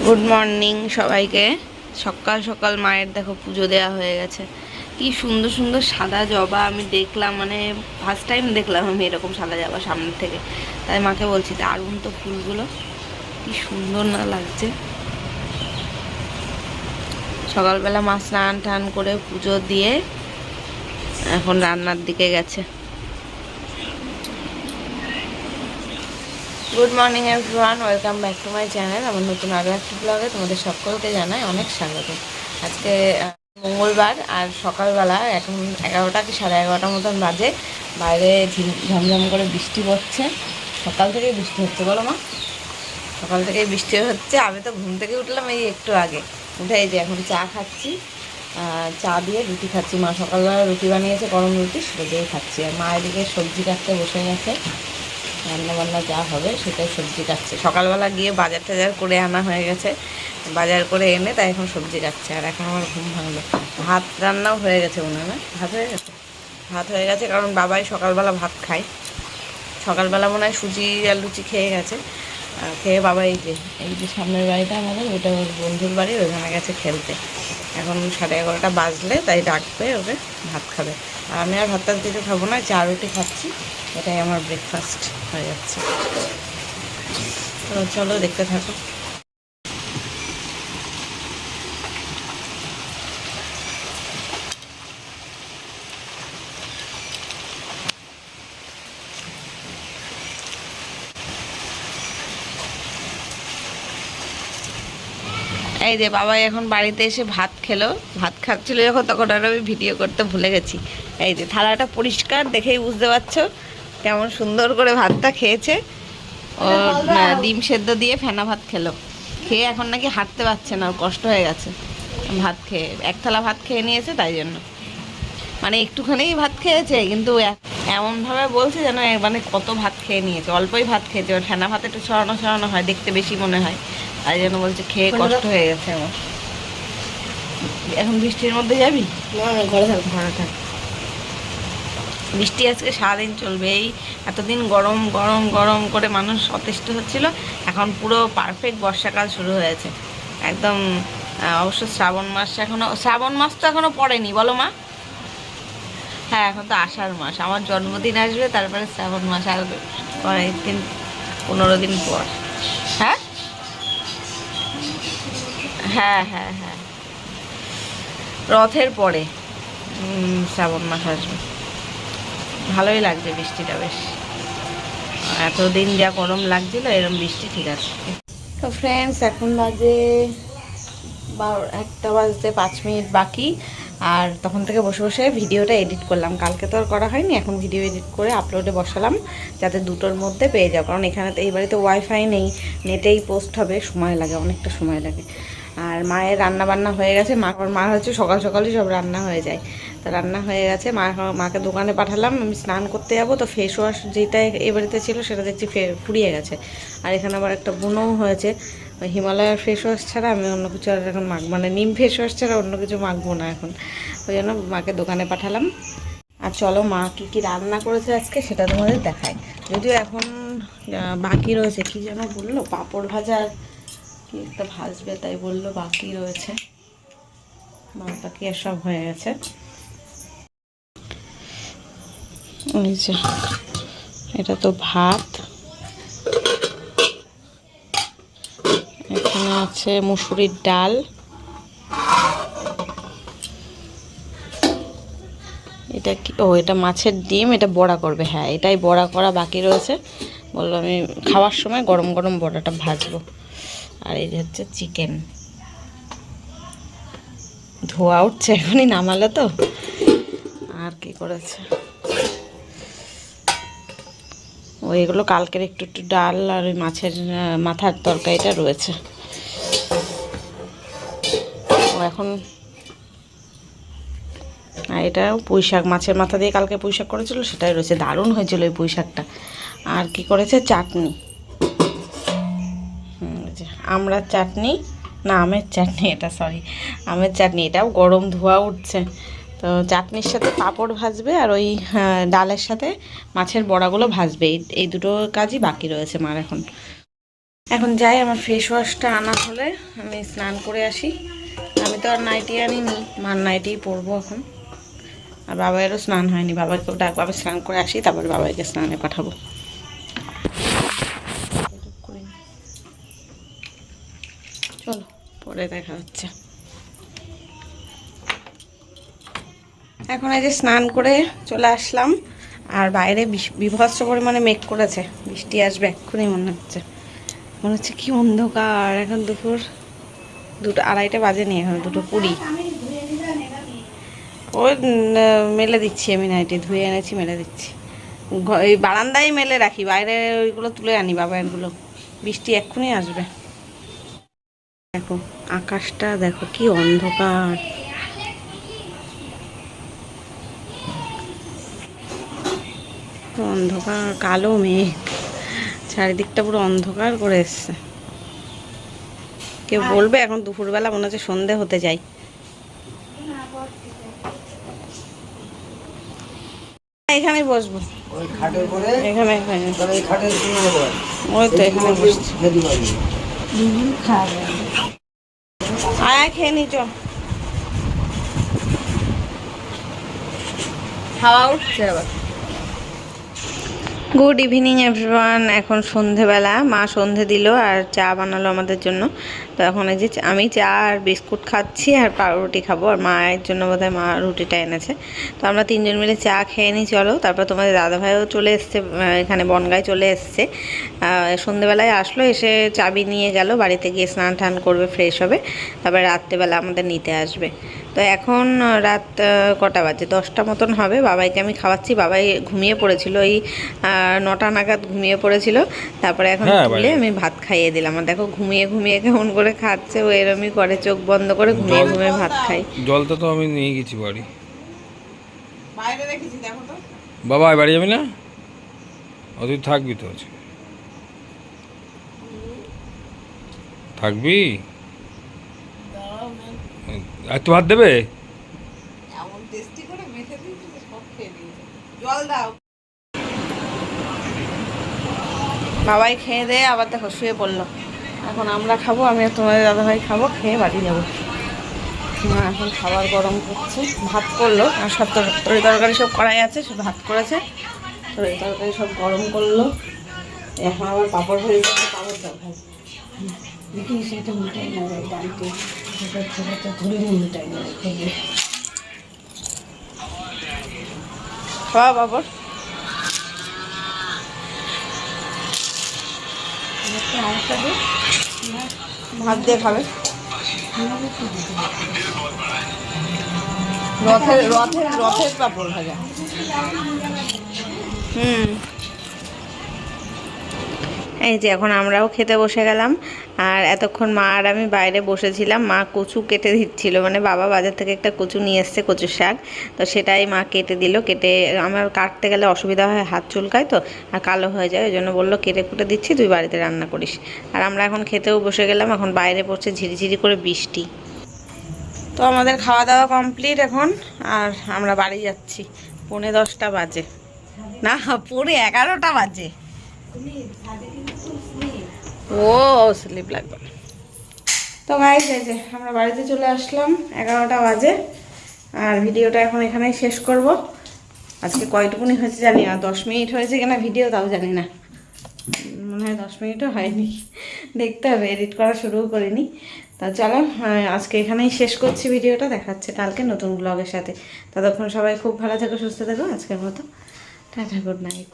Good morning সবাইকে। সকাল সকাল মায়ের দেখো পুজো দেওয়া হয়ে গেছে। কি সুন্দর সুন্দর সাদা জবা আমি দেখলাম মানে ফার্স্ট টাইম দেখলাম আমি এরকম সাদা জবা সামনে থেকে। তাই মাকে বলছি দারুণ তো ফুলগুলো। কি সুন্দর না লাগছে। সকালবেলা মা স্নান টান করে পুজো দিয়ে এখন রান্নার দিকে গেছে। Good morning everyone welcome back to my channel আমার নতুন আরও একটি ব্লগে তোমাদের সকলকে জানাই অনেক স্বাগত। আজকে মঙ্গলবার আর সকালবেলা এখন এগারোটা কি সাড়ে এগারোটার মতন বাজে। বাইরে ঝিম- ঝমঝম করে বৃষ্টি পড়ছে। সকাল থেকেই বৃষ্টি হচ্ছে, বলো মা। সকাল থেকেই বৃষ্টি হচ্ছে। আমি তো ঘুম থেকে উঠলাম এই একটু আগে। উঠে এই যে এখন চা খাচ্ছি। চা দিয়ে রুটি খাচ্ছি। মা সকালবেলা রুটি বানিয়েছে, গরম রুটি, সেটা দিয়ে খাচ্ছি। আর মা এদিকে সবজি কাটতে বসে গেছে। রান্না বান্না যা হবে সেটাই সবজি কাটছে। সকালবেলা গিয়ে বাজার টাজার করে আনা হয়ে গেছে। বাজার করে এনে তাই এখন সবজি কাটছে। আর এখন আমার ঘুম ভাঙলো। ভাত রান্নাও হয়ে গেছে মনে হয় না? ভাত হয়ে গেছে? ভাত হয়ে গেছে কারণ বাবাই সকালবেলা ভাত খায়। সকালবেলা মনে হয় সুজি আর লুচি খেয়ে গেছে। খেয়ে বাবা এই যে এই যে সামনের বাড়িটা আমাদের, ওইটা ওর বন্ধুর বাড়ি, ওইখানে গেছে খেলতে। এখন সাড়ে এগারোটা বাজলে তাই ডাকবে ওকে, ভাত খাবে। আর আমি আর ভাত কিছু খাব না, চা রুটি খাচ্ছি। এটাই আমার ব্রেকফাস্ট হয়ে যাচ্ছে। চলো দেখতে থাকো। এই যে বাবা এখন বাড়িতে এসে ভাত খেলো। ভাত খাচ্ছিল যখন, তখন আর আমি ভিডিও করতে ভুলে গেছি। এই যে থালাটা পরিষ্কার দেখেই বুঝতে পারছ। কেমন সুন্দর করে ভাতটা খেয়েছে। ও ডিম সেদ্ধ দিয়ে ফেনা ভাত খেলো। খেয়ে এখন নাকি হাঁটতে পারছে না ওর কষ্ট হয়ে গেছে। ভাত খেয়ে এক থালা ভাত খেয়ে নিয়েছে তাই জন্য। মানে একটুখানিই ভাত খেয়েছে কিন্তু এমনভাবে বলছে যেন মানে কত ভাত খেয়ে নিয়েছে অল্পই ভাত খেয়েছে। ওর ফেনা ভাত একটু সরানো সরানো হয় দেখতে বেশি মনে হয়। তাই জন্য বলছে খেয়ে কষ্ট হয়ে গেছে আমার। এখন বৃষ্টির মধ্যে যাবি? ঘরে থাক। ঘরে থাক। বৃষ্টি আজকে সারাদিন চলবে এই এতদিন গরম গরম গরম করে মানুষ সতেষ্ট হচ্ছিল, এখন পুরো পারফেক্ট বর্ষাকাল শুরু হয়েছে। একদম অবশ্য শ্রাবণ মাস এখনও, শ্রাবণ মাস তো এখনও পড়েনি, বলো মা। হ্যাঁ এখন তো আষাঢ় মাস, আমার জন্মদিন আসবে, তারপরে শ্রাবণ মাস আর কয়েক দিন, পনেরো দিন পর। হ্যাঁ? হ্যাঁ হ্যাঁ হ্যাঁ। রথের পরে শ্রাবণ মাস আসবে। ভালোই লাগছে বৃষ্টিটা বেশ। এতদিন যা গরম লাগছিল এরকম বৃষ্টি ঠিক আছে। তো ফ্রেন্ডস এখন বাজে একটা বাজতে পাঁচ মিনিট বাকি, আর তখন থেকে বসে বসে ভিডিওটা এডিট করলাম। কালকে তো আর করা হয়নি, এখন ভিডিও এডিট করে আপলোডে বসালাম, যাতে দুটোর মধ্যে পেয়ে যাও। কারণ এখানে তো এই বাড়িতে ওয়াইফাই নেই, নেটেই পোস্ট হবে, সময় লাগে, অনেকটা সময় লাগে। আর মায়ের রান্না বান্না হয়ে গেছে, মা মা হচ্ছে সকাল সকালই সব রান্না হয়ে যায়। তো রান্না হয়ে গেছে। মা মাকে দোকানে পাঠালাম, আমি স্নান করতে যাব। তো ফেস ওয়াশ যেটা বাড়িতে ছিল সেটা দেখছি ফে- ফুরিয়ে গেছে। আর এখানে আবার একটা বুনোও হয়েছে। হিমালয়ের ফেস ওয়াশ ছাড়া আমি অন্য কিছু আর এখন মাখ মানে নিম ফেস ওয়াশ ছাড়া অন্য কিছু মাখবো না এখন। ওই জন্য মাকে দোকানে পাঠালাম। আর চলো মা কী কী রান্না করেছে আজকে সেটা তোমাদের দেখায় যদিও এখন বাকি রয়েছে। কি যেন বলল? পাঁপড় ভাজা আর কি একটা ভাজবে, তাই বলল বাকি রয়েছে। বাদ বাকি আর সব হয়ে গেছে। এই যে, এটা তো ভাত। এখানে আছে মুসুরির ডাল। এটা কি, ও, এটা মাছের ডিম, এটা বড়া করবে। হ্যাঁ এটাই বড়া করা বাকি রয়েছে। বলল আমি খাওয়ার সময় গরম গরম বড়াটা ভাজবো। আর এই হচ্ছে চিকেন। ধোয়া উঠছে, এখনই নামালো তো। আর কি করেছে? এগুলো কালকের একটু একটু ডাল আর ওই মাছের মাথার তরকারিটা রয়েছে। ও এখন আর এটা পুঁই শাক মাছের মাথা দিয়ে কালকে পুঁই শাক করেছিল, সেটাই রয়েছে। দারুণ হয়েছিল ওই পুঁই শাকটা আর কি করেছে? চাটনি। আমড়ার চাটনি। না, আমের চাটনি, এটা সরি আমের চাটনি, এটাও গরম ধোয়া উঠছে। তো চাটনির সাথে পাঁপড় ভাজবে আর ওই আহ, ডালের সাথে মাছের বড়াগুলো ভাজবে। এই দুটো কাজই বাকি রয়েছে মার এখন। এখন যাই আমার ফেস ওয়াশটা আনা হলে আমি স্নান করে আসি। আমি তো আর নাইটি আনিনি মার নাইটিই পরবো এখন। আর বাবাইয়েরও স্নান হয়নি বাবাকেও ডাক বাবা স্নান করে আসি তারপর বাবাইকে স্নানে পাঠাবো। চলো পরে দেখা হচ্ছে। এখন এই যে স্নান করে চলে আসলাম, আর বাইরে বিভৎস পরিমাণে মেঘ করেছে। বৃষ্টি আসবে এক্ষুনি মনে হচ্ছে। মনে হচ্ছে কি অন্ধকার। এখন দুপুর দুটো, আড়াইটা বাজে নিয়ে এখন দুটো কুড়ি। ওই মেলে দিচ্ছি আমি নাইটি, ধুয়ে এনেছি, মেলে দিচ্ছি। এই বারান্দায় মেলে রাখি, বাইরে ওইগুলো তুলে আনি বাবাইয়েরগুলো বৃষ্টি এক্ষুনি আসবে। দেখো, আকাশটা দেখো কি অন্ধকার। অন্ধকার কালো মেঘ। চারিদিকটা পুরো অন্ধকার করে এসছে। কেউ বলবে এখন দুপুরবেলা মনে হচ্ছে সন্ধে হতে যাই। এখানেই বসবো। ওই খাটের পরে এখানে এখানে। তাহলে এই খাটের শুনে নেব ওই তো এখানে বসছি। খেতে পারবি আয় আয় খেয়ে নি চ। হাওয়া উঠছে আবার। গুড ইভিনিং এভরিওয়ান এখন সন্ধেবেলা মা সন্ধে দিল আর চা বানালো আমাদের জন্য। তো এখন এই যে আমি চা আর বিস্কুট খাচ্ছি আর পাউরুটি খাব আর মায়ের জন্য বোধহয় মা রুটিটা এনেছে। তো আমরা তিনজন মিলে চা খেয়ে নিই চলো। তারপর তোমাদের দাদাভাইও চলে এসছে এখানে বনগায় চলে এসছে। সন্ধেবেলায় আসলো এসে চাবি নিয়ে গেল বাড়িতে গিয়ে স্নান টান করবে ফ্রেশ হবে। তারপরে রাত্রেবেলা আমাদের নিতে আসবে। তো এখন রাত কটা বাজে? দশটা মতন হবে। বাবাইকে আমি খাওয়াচ্ছি। বাবাই ঘুমিয়ে পড়েছিল ওই নটা নাগাদ ঘুমিয়ে পড়েছিল। তারপরে এখন হ্যাঁ, তুলে আমি ভাত খাইয়ে দিলাম। আর দেখো ঘুমিয়ে ঘুমিয়ে কেমন করে খাচ্ছে ও এরমই করে চোখ বন্ধ করে ঘুমিয়ে ঘুমিয়ে ভাত খাই জলটা তো আমি নিয়ে গেছি বাড়ি। বাইরে রেখেছি দেখো তো? বাবা বাড়ি যাবি না? ও তুই থাকবি তো আজকে। থাকবি? আর একটু ভাত দেবে? এমন টেস্টি করে মেখে দিয়েছি সব খেয়ে নিয়েছে। জল দাও। বাবাই খেয়ে দিয়ে আবার দেখো শুয়ে পড়ল। এখন আমরা খাব, আমি আর তোমাদের দাদাভাই খাব, খেয়ে বাড়ি যাব। মা এখন খাবার গরম করছে, ভাত করল, আর সব তর- তরি তরকারি সব করাই আছে সব ভাত করেছে। তরি তরকারি সব গরম করল। এখন আবার পাপড় হয়ে যাচ্ছে পাপড় ভাই। দেখি সেটা উল্টাই না যায় ডালটি ধরে উল্টাই না যায় খাওয়া বাবর ভাত দিয়ে খাবে। রথের রথের রথের পাপড় ভাজা। হুম। এই যে এখন আমরাও খেতে বসে গেলাম। আর এতক্ষণ মা আর আমি বাইরে বসেছিলাম, মা কচু কেটে দিচ্ছিল। মানে বাবা বাজার থেকে একটা কচু নিয়ে এসছে, কচুর শাক। তো সেটাই মা কেটে দিল, কেটে আমার কাটতে গেলে অসুবিধা হয়, হাত চুলকায় তো, আর কালো হয়ে যায়। ওই জন্য বলল, কেটে কুটে দিচ্ছি, তুই বাড়িতে রান্না করিস। আর আমরা এখন খেতেও বসে গেলাম, এখন বাইরে পড়ছে ঝিরিঝিরি করে বৃষ্টি। তো আমাদের খাওয়া দাওয়া কমপ্লিট এখন, আর আমরা বাড়ি যাচ্ছি। পৌনে দশটা বাজে। না, পৌনে এগারোটা বাজে। ও স্লিপ লাগবে। তো গাইজ এই যে আমরা বাড়িতে চলে আসলাম, এগারোটা বাজে, আর ভিডিওটা এখন এখানেই শেষ করব। আজকে কয়টুকুনি হয়েছে জানি না, দশ মিনিট হয়েছে কিনা ভিডিও, তাও জানি না। মনে হয় দশ মিনিটও হয়নি। দেখতে হবে এডিট করা শুরুও করিনি। তা চলো আজকে এখানেই শেষ করছি ভিডিওটা, দেখাচ্ছে কালকে নতুন ব্লগের সাথে। ততক্ষণ সবাই খুব ভালো থেকো, সুস্থ থেকো, আজকের মতো টাটা গুড নাইট